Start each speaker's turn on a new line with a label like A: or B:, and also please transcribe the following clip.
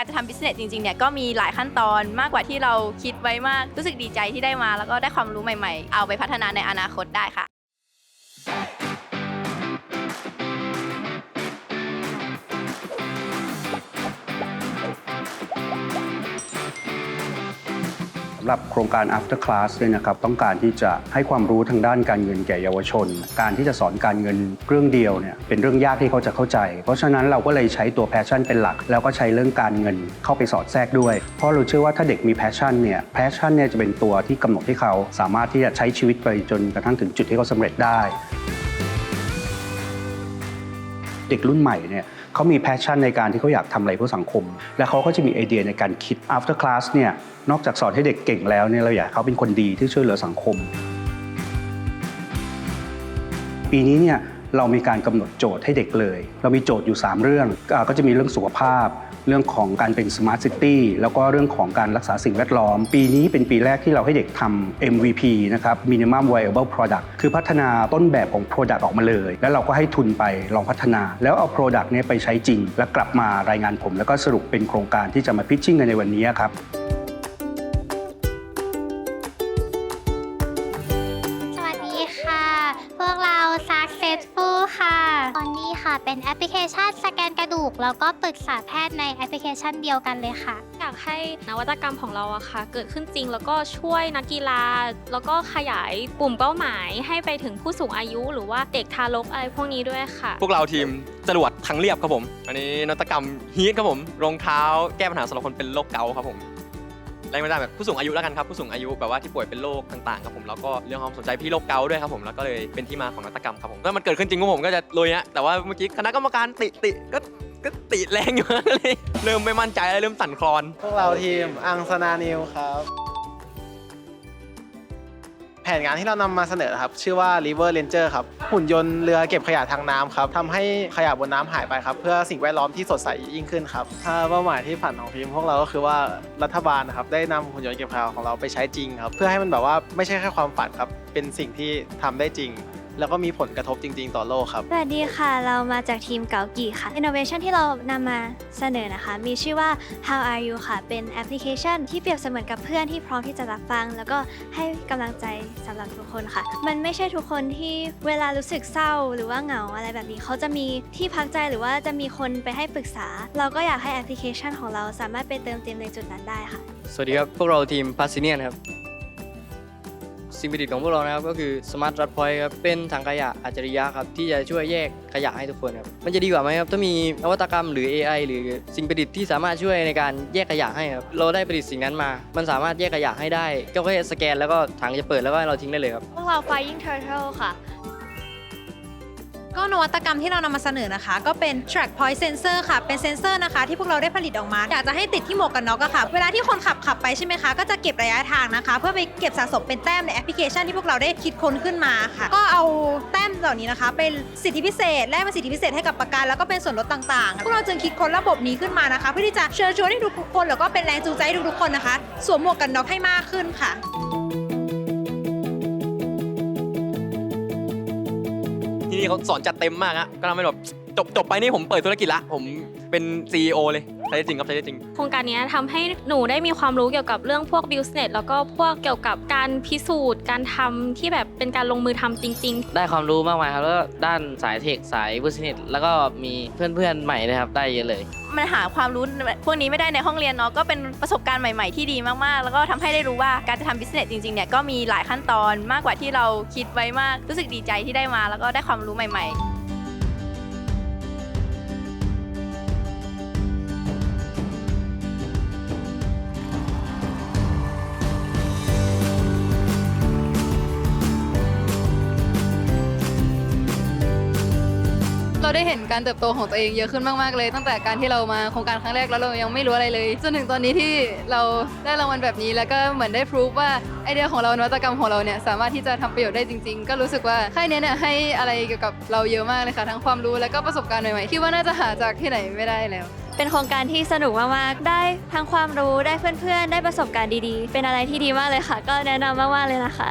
A: การจะทำบิสเนสจริงๆเนี่ยก็มีหลายขั้นตอนมากกว่าที่เราคิดไว้มากรู้สึกดีใจที่ได้มา แล้วก็ได้ความรู้ใหม่ๆ เอาไปพัฒนาในอนาคตได้ค่ะ
B: หรับโครงการ after class เนี่ยนะครับต้องการที่จะให้ความรู้ทางด้านการเงินแก่เยาวชน การที่จะสอนการเงินเรื่องเดียวเนี่ยเป็นเรื่องยากที่เขาจะเข้าใจ เพราะฉะนั้นเราก็เลยใช้ตัว passion เป็นหลัก แล้วก็ใช้เรื่องการเงินเข้าไปสอดแทรกด้วย เพราะเราเชื่อว่าถ้าเด็กมี passion เนี่ย passion เนี่ยจะเป็นตัวที่กำหนดให้เขา สามารถที่จะใช้ชีวิตไปจนกระทั่งถึงจุดที่เขาสำเร็จได้ เด็กรุ่นใหม่เนี่ย เขามีแพชชั่นในการที่เขาอยากทำอะไรเพื่อสังคม และเขาก็จะมีไอเดียในการคิด after class เนี่ยนอกจากสอนให้เด็กเก่งแล้วเนี่ยเราอยากเขาเป็นคนดีที่ช่วยเหลือสังคม ปีนี้เนี่ย เรามีการกำหนดโจทย์ให้เด็กเลย เรามีโจทย์อยู่ 3 เรื่องอก็จะมีเรื่องสุขภาพ เรื่องของการเป็น smart city แล้วก็เรื่องของการรักษาสิ่งแวดล้อม ปีนี้เป็นปีแรกที่เราให้เด็กทำ MVP นะครับ minimum viable product คือพัฒนาต้นแบบของ product ออกมาเลย แล้วเราก็ให้ทุนไปลองพัฒนา แล้วเอา product เนี้ไปใช้จริง แล้วกลับมารายงานผม แล้วก็สรุปเป็นโครงการที่จะมาพิชชิ่งกันในวันนี้ครับ
C: ค่ะ เป็นแอปพลิเคชันสแกนกระดูก แล้วก็ปรึกษาแพทย์ในแอปพลิเคชันเดียวกันเลยค่ะ
D: อยากให้นวัตกรรมของเราอะค่ะ เกิดขึ้นจริงแล้วก็ช่วยนักกีฬา แล้วก็ขยายกลุ่มเป้าหมาย ให้ไปถึงผู้สูงอายุหรือว่าเด็กทารกอะไรพวกนี้ด้วยค่ะ
E: พวกเราทีมจรวดทางเรียบครับผม อันนี้นวัตกรรมฮีทครับผม รองเท้าแก้ปัญหาสำหรับคนเป็นโรคเกาต์ครับผม แรงบันดาลแบบผู้สูงอายุแล้วกันครับผู้สูงอายุแบบว่าที่ป่วยเป็นโรคต่างๆครับผมแล้วก็เรื่องความสนใจพี่โรคเกาต์ด้วยครับผมแล้วก็เลยเป็นที่มาของนวัตกรรมครับผมถ้ามันเกิดขึ้นจริงพวกผมก็จะลุยฮะแต่ว่าเมื่อกี้คณะกรรมการติติก็ก็ติแรงอยู่เลยเริ่มไม่มั่นใจแล้วเริ่มสั่นคลอน
F: พวกเราทีมอังสนานิวครับ ผนงานที่เรานำมาเสนอครับ ชื่อว่า River Ranger ครับ หุ่นยนต์เรือเก็บขยะทางน้ำครับทำให้ขยะบนน้ำหายไปครับ เพื่อสิ่งแวดล้อมที่สดใสยิ่งขึ้นครับถ้าเป้าหมายที่ฝันของทีมพวกเราก็คือว่ารัฐบาลนะครับได้นำหุ่นยนต์เก็บขยะของเราไปใช้จริงครับ เพื่อให้มันแบบว่าไม่ใช่แค่ความฝันครับ เป็นสิ่งที่ทำได้จริง แล้วก็มีผลกระทบจริง ๆ ต่อโลกครับ
G: สวัสดีค่ะ เรามาจากทีมเกากีค่ะ Innovation ที่เรานำมาเสนอนะคะ มีชื่อว่า How Are You ค่ะ เป็นแอปพลิเคชันที่เปรียบเสมือนกับเพื่อนที่พร้อมที่จะรับฟัง แล้วก็ให้กำลังใจสำหรับทุกคนค่ะ มันไม่ใช่ทุกคนที่เวลารู้สึกเศร้าหรือว่าเหงาอะไรแบบนี้ เขาจะมีที่พักใจหรือว่าจะมีคนไปให้ปรึกษา เราก็อยากให้แอปพลิเคชันของเราสามารถไปเติมเต็มในจุดนั้นได้ค่ะ
H: สวัสดีครับ พวกเราทีมพาซิเนียนครับ สิ่งประดิษฐ์ของพวกเรานะครับก็คือ Smart r u t Point ครับเป็นถังขยะอัจฉริยะครับที่จะช่วยแยกขยะให้ทุกคนครับมันจะดีกว่าไหมครับถ้ามีนวัตกรรมหรือ AI หรือสิ่งประดิษฐ์ที่สามารถช่วยในการแยกขยะให้ครับเราได้ประดิษฐ์สิ่งนั้นมา มันสามารถแยกขยะให้ได้ก็แค่สแกนแล้วก็ถังจะเปิดแล้วก็เราทิ้งได้เลยครับ
G: พวกเรา Flying Turtle ค่ะ
I: ก็นวัตกรรมที่เรานำมาเสนอนะคะ ก็เป็น track point sensor ค่ะ เป็นเซนเซอร์นะคะ ที่พวกเราได้ผลิตออกมา อยากจะให้ติดที่หมวกกันน็อกอะค่ะ เวลาที่คนขับขับไปใช่ไหมคะ ก็จะเก็บระยะทางนะคะ เพื่อไปเก็บสะสมเป็นแต้มในแอปพลิเคชันที่พวกเราได้คิดค้นขึ้นมาค่ะ ก็เอาแต้มเหล่านี้นะคะ เป็นสิทธิพิเศษและเป็นสิทธิพิเศษให้กับประกันแล้วก็เป็นส่วนลดต่างๆ พวกเราจึงคิดค้นระบบนี้ขึ้นมานะคะ เพื่อที่จะเชิญชวนให้ทุกๆคนแล้วก็เป็นแรงจูงใจให้ทุกๆคนนะคะสวมหมวกกันน็อกให้มากขึ้นค่ะ
E: ที่นี่เขาสอนจัดเต็มมากฮะก็ทำให้แบบจบจบไปนี่ผมเปิดธุรกิจละ ผมเป็น CEO เลย ใช้ได้จริงครับใช้ได้จริง
D: โครงการนี้ทำให้หนูได้มีความรู้เกี่ยวกับเรื่องพวก business แล้วก็พวกเกี่ยวกับการพิสูจน์ การทำที่แบบเป็นการลงมือทำจริงๆ
H: ได้ความรู้มากมายครับ แล้วก็ด้านสายเทคสายบิสเนสแล้วก็มีเพื่อนๆใหม่นะครับ ได้เยอะเลย
A: มันหาความรู้พวกนี้ไม่ได้ในห้องเรียนเนาะก็เป็นประสบการณ์ใหม่ ๆ ที่ดีมากๆ แล้วก็ทำให้ได้รู้ว่าการจะทำ business จริงๆเนี่ยก็มีหลายขั้นตอนมากกว่าที่เราคิดไว้มากรู้สึกดีใจที่ได้มา แล้วก็ได้ความรู้ใหม่ ๆ
J: เราได้เห็นการเติบโตของตัวเองเยอะขึ้นมากๆเลย ตั้งแต่การที่เรามาโครงการครั้งแรกแล้วเรายังไม่รู้อะไรเลยจนถึงตอนนี้ที่เราได้รางวัลแบบนี้แล้วก็เหมือนได้พรูฟว่าไอเดียของเรานวัตกรรมของเราเนี่ยสามารถที่จะทำประโยชน์ได้จริง ๆ ก็รู้สึกว่าค่ายนี้เนี่ยให้อะไรเกี่ยวกับเราเยอะมากเลยค่ะทั้งความรู้แล้วก็ประสบการณ์ใหม่ๆที่ว่าน่าจะหาจากที่ไหนไม่ได้แล้ว
G: เป็นโครงการที่สนุกมากๆ ได้ทั้งความรู้ ได้เพื่อนๆ ได้ประสบการณ์ดีๆ เป็นอะไรที่ดีมากเลยค่ะ ก็แนะนำมากๆเลยนะคะ